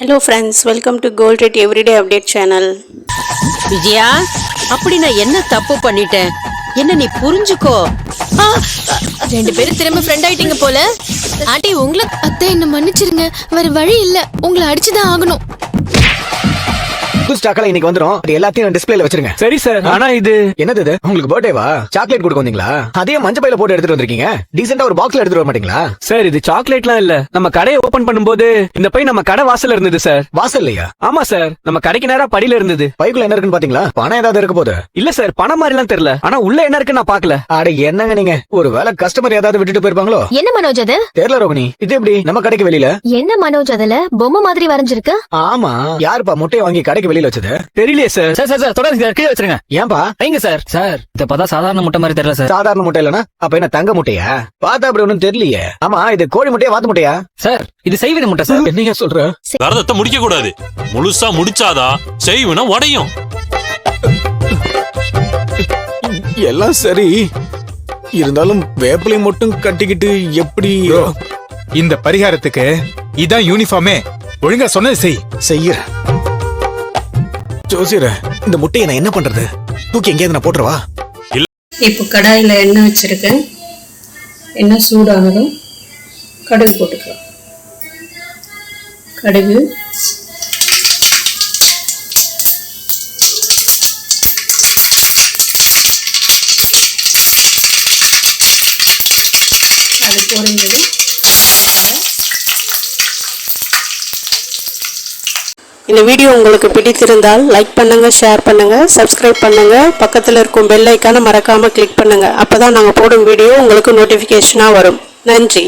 Hello friends welcome to gold rate everyday update channel Vijaya அப்படி நான் என்ன தப்பு பண்ணிட்டேன்? என்ன நீ புரிஞ்சுக்கோ? ஆ, ரெண்டு பேரும் திரும்ப ஃப்ரெண்ட் ஆயிட்டீங்க போல. ஆண்டி உங்களை அத்தை என்ன மன்னிச்சிருங்க. வேற வழி இல்ல. உங்களை அடிச்சுதான் ஆகணும். புது ஸ்டாக்ல இன்னைக்கு வந்துரும். அது எல்லாத்தையும் டிஸ்பிளேல வச்சிருங்க. சரி சார் ஆனா இது என்னது இது? உங்களுக்கு பர்த்டேவா சாக்லேட் கொடுக்க வந்தீங்களா? அதே மஞ்சள் பையில போட்டு எடுத்துட்டு வந்திருக்கீங்க. டீசெண்டா ஒரு பாக்ஸ்ல எடுத்துட்டு வர மாட்டீங்களா? சார் இது சாக்லேட்லாம் இல்ல. நம்ம கடையை ஓபன் பண்ணும்போது இந்த பை நம்ம கடை வாசல்ல இருந்தது சார் வாசல்லையா ஆமா சார் நம்ம கடைக்கு நேரா படியில இருந்தது. பைக்குள்ள என்ன இருக்குன்னு பாத்தீங்களா? பணம் ஏதாவது இருக்க போகுது. இல்ல சார் பணம் மாதிரிலாம் தெரியல. ஆனா உள்ள என்ன இருக்குன்னு நான் பாக்கல. அட என்னங்க நீங்க? ஒரு வேளை கஸ்டமர் ஏதாவது விட்டுட்டு போயிருப்பாங்களோ? என்ன மனோஜ் அது? தெரியல ரோகிணி. இது எப்படி? நம்ம கடைக்கு வெளியில? என்ன மனோஜ் அதுல? பொம்மை மாதிரி வரைஞ்சிருக்கு? ஆமா. யாருப்பா? முட்டையை வாங்கி கடைக்கு வெளியில வச்சது? தெரியலையே சார் சார் சார் சார் தொடர்ந்து சார் கீழே வச்சிருங்க. ஏன்பா? வைங்க சார் சார் இத பார்த்தா சாதாரண முட்டை மாதிரி தெரியல சார் சாதாரண முட்டை இல்லனா அப்ப என்ன தங்க முட்டையா? பார்த்தா அப்படி ஒண்ணும் தெரியலையே. ஆமா இது கோழி முட்டையா வாத்து முட்டையா? சார் இது செய்வது முட்டை சார் என்னையா சொல்ற? விரதத்தை முடிக்க கூடாது முழுசா முடிச்சாதான் செய்வன உடையும். எல்லாம் சரி. இருந்தாலும் வேப்பிலை மட்டும் கட்டிக்கிட்டு எப்படி இந்த பரிகாரத்துக்கு இதான் யூனிஃபார்மே ஒழுங்கா சொன்னது செய். செய்யற ஜோசியர இந்த முட்டையை நான் என்ன பண்றது? தூக்கி எங்கேயாவது நான் போட்டுருவா இப்போ கடாயில் எண்ணெய் வச்சுருக்கேன். எண்ணெய் சூடானதும் கடுகு போட்டுக்கலாம். கடுகு. அது பொரிஞ்சதும் இந்த வீடியோ உங்களுக்கு பிடித்திருந்தால் லைக் பண்ணுங்கள் ஷேர் பண்ணுங்கள் சப்ஸ்கிரைப் பண்ணுங்கள் பக்கத்தில் இருக்கும் பெல் ஐக்கானை மறக்காம கிளிக் அப்போ தான் நாங்கள் போடும் வீடியோ உங்களுக்கு நோட்டிஃபிகேஷனாக வரும். நன்றி.